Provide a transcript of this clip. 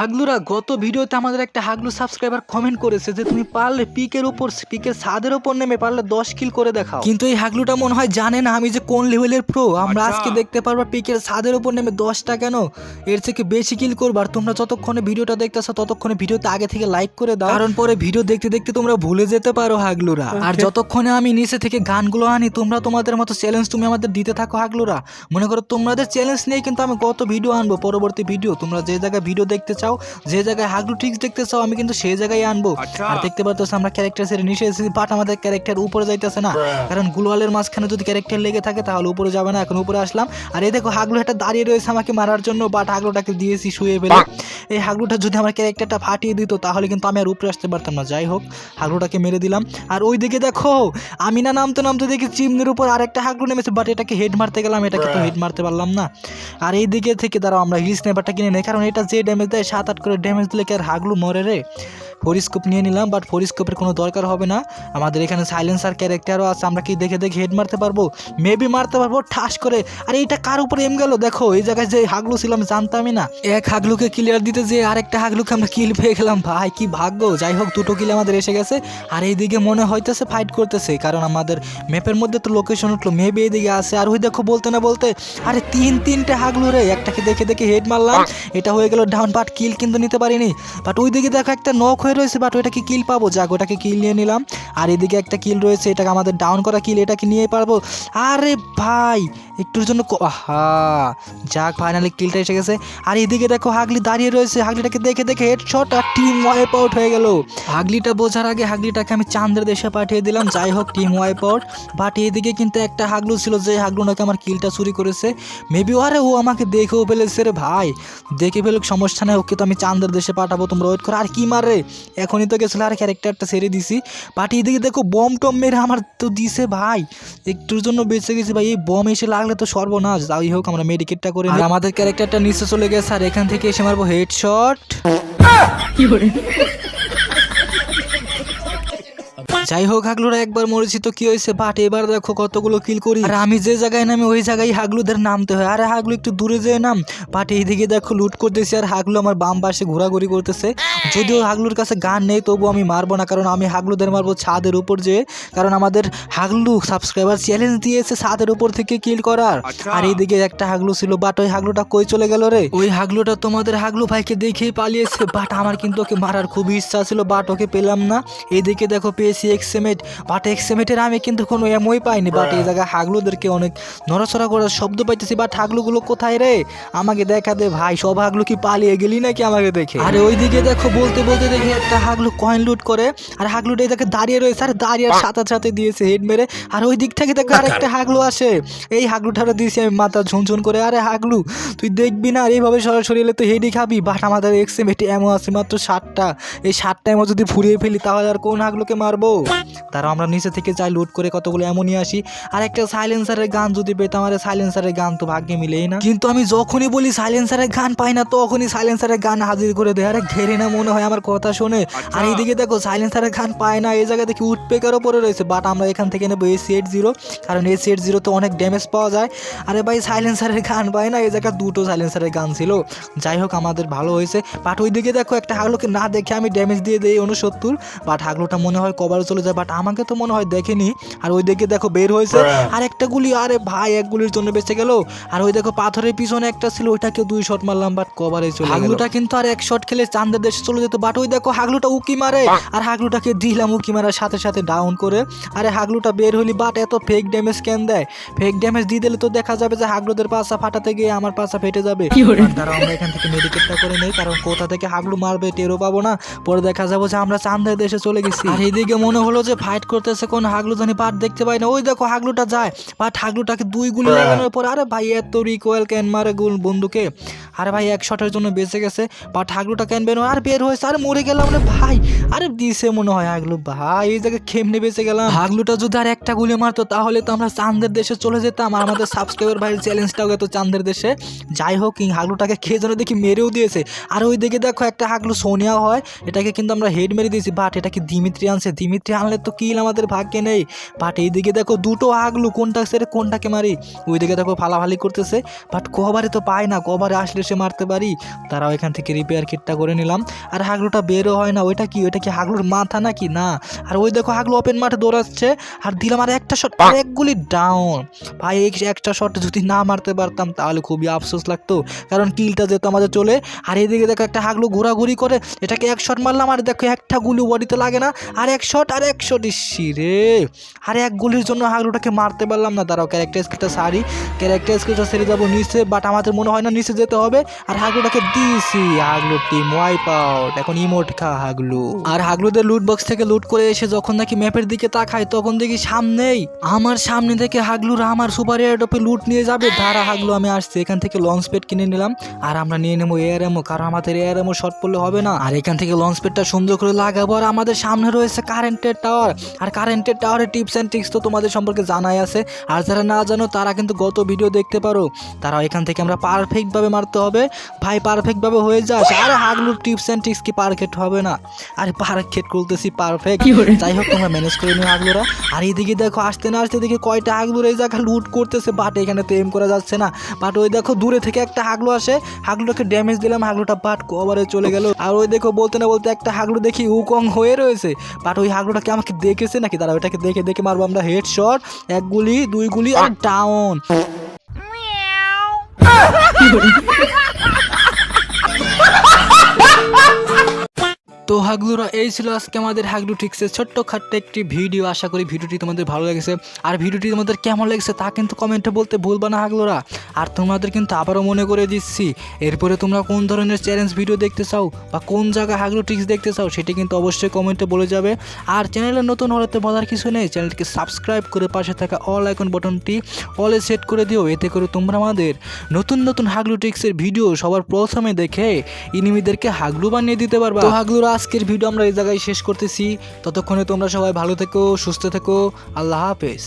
হাগলুরা গত ভিডিওতে আমাদের একটা হাগলু সাবস্ক্রাইবার কমেন্ট করেছে যে তুমি পারলে পিকের উপর পিকের ছাদের উপর নেমে পারলে দশ কিল করে দেখাও। কিন্তু এই হাগলুটা মনে হয় জানে না আমি যে কোন লেভেলের প্রো আমরা আজকে দেখতে পারব পিকের ছাদের উপর নেমে দশটা কেন? এর থেকে বেশি কিল করব। আর তোমরা যতক্ষণে ভিডিওটা দেখতেছো ততক্ষণে ভিডিওতে আগে থেকে লাইক করে দাও। কারণ পরে ভিডিও দেখতে দেখতে তোমরা ভুলে যেতে পারো হাগলুরা। আর যতক্ষণে আমি নিচে থেকে গানগুলো আনি তোমরা তোমাদের মতো চ্যালেঞ্জ তুমি আমাদের দিতে থাকো হাগলুরা। মনে করো তোমাদের চ্যালেঞ্জ নিয়ে কিন্তু আমি কত ভিডিও আনব পরবর্তী ভিডিও তোমরা যে জায়গায় ভিডিও দেখতে চাও যে জায়গায় হাগলু ঠিক দেখতে চাও আমি কিন্তু সেই জায়গায় আনব। আর দেখতে পাচ্ছ আমরা ক্যারেক্টার সেরে নিচে এসেছি বাট আমাদের ক্যারেক্টার উপরে যাইতেছে না। কারণ গুলওয়ালের মাঝখানে যদি ক্যারেক্টার লেগে থাকে তাহলে উপরে যাবে না এখন উপরে আসলাম। আর এই দেখো হাগলু একটা দাঁড়িয়ে রয়েছে আমাকে মারার জন্য বাট হাগলুটাকে দিয়েছি শুয়ে ফেলে। এই হাগলুটা যদি আমার ক্যারেক্টারটা ফাটিয়ে দিত তাহলে কিন্তু আমি আর উপরে আসতে পারতাম না। যাই হোক হাগলুটাকে মেরে দিলাম। আর ওই দিকে দেখো আমি না নামতে নামতে দেখি চিমনির উপর আর একটা হাগলু নেমেছে বাট এটাকে হেড মারতে গেলাম এটাকে তো হেড মারতে পারলাম না। আর এই দিকে থেকে দাঁড়াও আমরা হিল স্নাইপারটা কিনে নেই। কারণ এটা যে ড্যামেজ দেয় সাত আট করে ড্যামেজ দিলে কি আর হাগলু মরে রে? ফরিস্কোপ নিয়ে নিলাম বাট ফরিস্কোপের কোনো দরকার হবে না। আমাদের এখানে সাইলেন্সার ক্যারেক্টারও আছে আমরা কি দেখে দেখে হেড মারতে পারব? মেবি মারতে পারব ঠাস করে। আর এইটা কার উপরে এম গেল? দেখো এই জায়গায় যে হাগলু ছিলাম জানতামই না। এক হাগলুকে ক্লিয়ার দিতে যে আরেকটা হাগলুকে আমরা কিল পেয়ে গেলাম। ভাই কি ভাগ্য! যাই হোক দুটো কিল আমাদের এসে গেছে। আর এইদিকে মনে হইতেছে ফাইট করতেছে কারণ আমাদের ম্যাপের মধ্যে তো লোকেশন উঠল মেবি এইদিকে আছে। আর ওই দেখো বলতে না বলতে আরে তিন তিনটে হাগলু রে একটাকে দেখে দেখে হেড মারলাম। এটা হয়ে গেল ডাউন বাট কিল কিন্তু নিতে পারিনি। বাট ওই দিকে দেখো একটা নক হয়ে রয়েছে বাট ওইটাকে কিল পাবো। যাক, ওটাকে কিল নিয়ে নিলাম। আর এদিকে একটা কিল রয়েছে, এটাকে আমাদের ডাউন করা কিল এটাকে নিয়ে পারব। আরে ভাই, একটুর জন্য আহা। যাক ফাইনালি কিলটা এসে গেছে। আর এদিকে দেখো, হাগলি দাঁড়িয়ে রয়েছে। হাগলিটাকে দেখে দেখে হেডশট আর টিম ওয়াইপ আউট হয়ে গেল। হাগলিটা বোঝার আগে হাগলিটাকে আমি চান্দের দেশে পাঠিয়ে দিলাম। যাই হোক টিম ওয়াইপ আউট বাট এদিকে কিন্তু একটা হাগলু ছিল, যে হাগলু নাকি আমার কিলটা চুরি করেছে। মেবি আরে ও আমাকে দেখেও ফেলেছে রে ভাই। দেখে ফেলুক, সমস্যা নেই, ওকে তো আমি চান্দের দেশে পাঠাবো, তোমরা ওয়েট করো। আর কি মারে? এখনই তো গেছিল আর ক্যারেক্টারটা ছেড়ে দিছি। পাঠিয়ে এদিকে দেখো বম টম মেরে আমার তো দিছে ভাই। একটুর জন্য বেঁচে গেছি ভাই এই বম এসে লাগলে তো সর্বনাশ। যাই হোক আমরা মেডিকেটটা করে নিই। আর আমাদের ক্যারেক্টারটা নিচে চলে গেছে আর এখান থেকে এসে মারবো হেডশট যাই হোক হাগলুরা একবার মরেছি তো কি হয়েছে? বাট এবার দেখো কতগুলো কিল করি। আর আমি যে জায়গায় নামি ওই জায়গায় হাগলুদের নামতে হয়। আরে হাগলু একটু দূরে যেয়ে নাম। বাট এইদিকে দেখো লুট করতেছি আর হাগলু আমার বাম পাশে ঘোরাঘুরি করতেছে। যদিও হাগলুর কাছে গান নেই তবু আমি মারবো না কারণ আমি হাগলুদের মারবো ছাদের উপর যে। কারণ আমাদের হাগলু সাবস্ক্রাইবার চ্যালেঞ্জ দিয়েছে ছাদের উপর থেকে কিল করার। আর এইদিকে একটা হাগলু ছিল বাট ওই হাগলুটা কই চলে গেল রে? ওই হাগলুটা তোমাদের হাগলু ভাইকে দেখেই পালিয়েছে বাট আমার কিন্তু ওকে মারার খুবই ইচ্ছা ছিল বাট ওকে পেলাম না। এইদিকে দেখো পেয়েছি এক্সেমেট বাট এক্সেমেটের আমি কিন্তু কোনো এমই পাইনি বাট এই জায়গায় হাগলুদেরকে অনেক নড়াচড়া করার শব্দ পাইতেছি বাট হাগলুগুলো কোথায় রে? আমাকে দেখা দে ভাই সব হাগলু কি পালিয়ে গেলি নাকি আমাকে দেখে? আরে ওইদিকে দেখো বলতে বলতে দেখি একটা হাগলু কয়েন লুট করে আর হাগলুটা এই দাঁড়িয়ে রয়েছে আর দাঁড়িয়ে সাথে সাথে দিয়েছে হেড মেরে আর ওই দিক থেকে দেখো আরেকটা হাগলু আসে। এই হাগলুটারও দিয়েছি আমি মাথা ঝুনঝুন করে আরে হাগলু তুই দেখবি না আর এইভাবে সরাসরি এলে তো হেডই খাবি বাট আমাদের এক্সেমেটে এমন আছে মাত্র ষাটটা এই ষাটটা এমন যদি ফুরিয়ে ফেলি তাহলে আর কোন হাগলুকে মারবো? তারা আমরা নিচে থেকে যাই লুট করে কতগুলো এমনই আসি। আর একটা সাইলেন্সারের গান যদি পেতাম আরে সাইলেন্সারের গান তো ভাগ্যে মিলেই না। কিন্তু আমি যখনই বলি সাইলেন্সারের গান পাই না তখনই সাইলেন্সারের গান হাজির করে দেয়। আরে ঘেরে না মনে হয় আমার কথা শুনে। আর এইদিকে দেখো সাইলেন্সারের গান পায় না। এই জায়গা দেখি উঠপেকারও পরে রয়েছে বাট আমরা এখান থেকে নেব এসি এইট জিরো কারণ এসি এইট জিরোতে অনেক ড্যামেজ পাওয়া যায়। আরে ভাই সাইলেন্সারের গান পায় না এই জায়গায় দুটো সাইলেন্সারের গান ছিল। যাই হোক আমাদের ভালো হয়েছে। বাট ওইদিকে দেখো একটা হাগলোকে না দেখে আমি ড্যামেজ দিয়ে দিই উনসত্তর বাট হাগলোটা মনে হয় কভারে চলে যায় বাট আমাকে তো মনে হয় দেখেনি। আর ওই দিকে দেখো বের হয়েছে আর একটা গুলি আরে ভাই এক গুলির জন্য বেঁচে গেল। আর ওই দেখো পাথরের পিছনে একটা ছিল ওইটাকে দুই শট মারলাম বাট কভারে চলে হাগলুটা কিন্তু আর এক শট খেলে চান্দের দেশে চলে যেত বাট ওই দেখো হাগলুটা উকি মারে। আর হাগলুটাকে দিলাম উকি মারার সাথে সাথে ডাউন করে। আরে হাগলুটা বের হলি বাট এত ফেক ড্যামেজ কেন দেয়? ফেক ড্যামেজ দিয়ে দিলে তো দেখা যাবে যে হাগলুদের পাশা ফাটাতে গিয়ে আমার পাশা ফেটে যাবে। তারা আমরা এখান থেকে মেডিকেটটা করে নেই কারণ কোথা থেকে হাগলু মারবে টেরও পাবো না। পরে দেখা যাব যে আমরা চান্দের দেশে চলে গেছি। আর এইদিকে মনে হলো যে ফাইট করতেছে কোন হাগলু জানি পাট দেখতে পাই না। ওই দেখো হাগলুটা যায় বাট হাগলুটাকে দুই গুলি লাগানোর পর আরে ভাই এত রিকোয়েল ক্যান মারে গুল বন্ধুকে আরে ভাই এক শটের জন্য বেঁচে গেছে বাট হাগলুটা ক্যান বের আর বের হয়েছে আরে মরে গেলাম রে ভাই। আরে দিছে মনে হয় হাগলু ভাই এই জায়গায় কেমনে বেঁচে গেলাম? হাগলুটা যদি আর একটা গুলি মারতো তাহলে তো আমরা চান্দের দেশে চলে যেতাম। আর আমাদের সাবস্ক্রাইবার ভাইয়ের চ্যালেঞ্জটাও গেতো চান্দের দেশে। যাই হোক এই হাগলুটাকে খেয়ে যেন দেখি মেরেও দিয়েছে। আর ওই দিকে দেখো একটা হাগলু সোনিয়া হয় এটাকে কিন্তু আমরা হেড মেরে দিয়েছি বাট এটাকে দিমিত্রি আনছে দিমিত্রি একটি আনলে তো কিল আমাদের ভাগ্যে নেই। বাট এইদিকে দেখো দুটো হাগলু কোনটা সেরে কোনটাকে মারি? ওইদিকে দেখো ফালাফালি করতেছে। বাট কবারে তো পায় না কবারে আসলে সে মারতে পারি। তারাও এখান থেকে রিপেয়ার কিটটা করে নিলাম। আর হাগলুটা বেরো হয় না ওইটা কি? ওইটা কি হাগলুর মাথা নাকি? না। আর ওই দেখো হাগলু ওপেন মাঠে দৌড়াচ্ছে। আর দিলাম আর একটা শট এক গুলি ডাউন ভাই একটা শট যদি না মারতে পারতাম তাহলে খুবই আফসোস লাগতো। কারণ কিলটা যেত আমাদের চলে আর এদিকে দেখো একটা হাগলু ঘোরাঘুরি করে। এটাকে এক শট মারলাম আর দেখো একটা গুলি বডিতে লাগে না। আর এক শট আর এক শট ইসি রে। আর এক গুলির জন্য হাগলুটাকে মারতে পারলাম না। দাঁড়াও ক্যারেক্টার স্কিলটা সারি। ক্যারেক্টার স্কিলটা সেরে যাব নিচে বাট আমাদের মনে হয় না নিচে যেতে হবে। আর হাগলুটাকে দিয়েছি হাগলু টিম ওয়াইপ আউট এখন ইমোট খা হাগলু আর হাগলুদের লুট বক্স থেকে লুট করে এসে যখন নাকি ম্যাপের দিকে তাকাই তখন দেখি সামনেই, আমার সামনে থেকে হাগলুরা আমার সুপার এয়ারডপে লুট নিয়ে যাবে। ধারা হাগলু আমি আসছি। এখান থেকে লঞ্চ প্যাড কিনে নিলাম। আর আমরা নিয়ে নেব এয়ার এমো কারণ আমাদের এয়ার এমো শর্ট পড়লে হবে না। আর এখান থেকে লঞ্চ প্যাডটা সুন্দর করে লাগাবো। আর আমাদের সামনে রয়েছে কারেন্টের টাওয়ার। আর কারেন্টের টাওয়ারের টিপস অ্যান্ড ট্রিক্স তো তোমাদের সম্পর্কে জানাই আছে। আর যারা না জানো তারা কিন্তু গত ভিডিও দেখতে পারো। তারা এখান থেকে আমরা পারফেক্টভাবে মারতে হবে। ভাই পারফেক্টভাবে হয়ে যাস। আর হাগলুর টিপস অ্যান্ড ট্রিক্স কি পারফেক্ট হবে না? আরে পারফেক্ট করতেছি পারফেক্ট যাই হোক তোমরা ম্যানেজ করে নিও হাগলুরা। আর এইদিকে দেখো আসতে না আসতে দেখি কয়টা হাগলুর এই জায়গা লুট করতেছে। বাট এখানে তো এম করা যাচ্ছে না। বাট ওই দেখো দূরে থেকে একটা হাগলু আসে। হাগলুটাকে ড্যামেজ দিলাম হাগলুটা বাট কভারে চলে গেল। আর ওই দেখো বলতে না বলতে একটা হাগলু দেখি উকং হয়ে রয়েছে। বাট ওই হাগলুটাকে আমাকে দেখেছে নাকি? দাঁড়া ওটাকে দেখে দেখে মারবো আমরা। হেড শট এক গুলি দুই গুলি আর ডাউন তো হাগলুরা, এই ছিল আজকে আমাদের হাগলু টিক্সের ছোট্ট খাট্ট একটি ভিডিও। আশা করি ভিডিওটি তোমাদের ভালো লেগেছে। আর ভিডিওটি তোমাদের কেমন লেগেছে তা কিন্তু কমেন্টে বলতে ভুলবা না হাগলুরা। আর তোমাদের কিন্তু আবারও মনে করে দিচ্ছি, এরপরে তোমরা কোন ধরনের চ্যালেঞ্জ ভিডিও দেখতে চাও বা কোন জায়গায় হাগলু টিক্স দেখতে চাও সেটি কিন্তু অবশ্যই কমেন্টে বলে যাবে। আর চ্যানেলে নতুন হলে তো বলার কিছু নেই চ্যানেলটিকে সাবস্ক্রাইব করে পাশে থাকা অল আইকন বটনটি অলে সেট করে দিও, এতে করে তোমরা আমাদের নতুন নতুন হাগলু টিক্সের ভিডিও সবার প্রথমে দেখে ইনিমিদেরকে হাগলু বানিয়ে দিতে পারবা। হাগলুরা আজকের ভিডিও আমরা এই জায়গায় শেষ করতেছি। ততক্ষণে তোমরা সবাই ভালো থেকো, সুস্থ থেকো। আল্লাহ হাফেজ।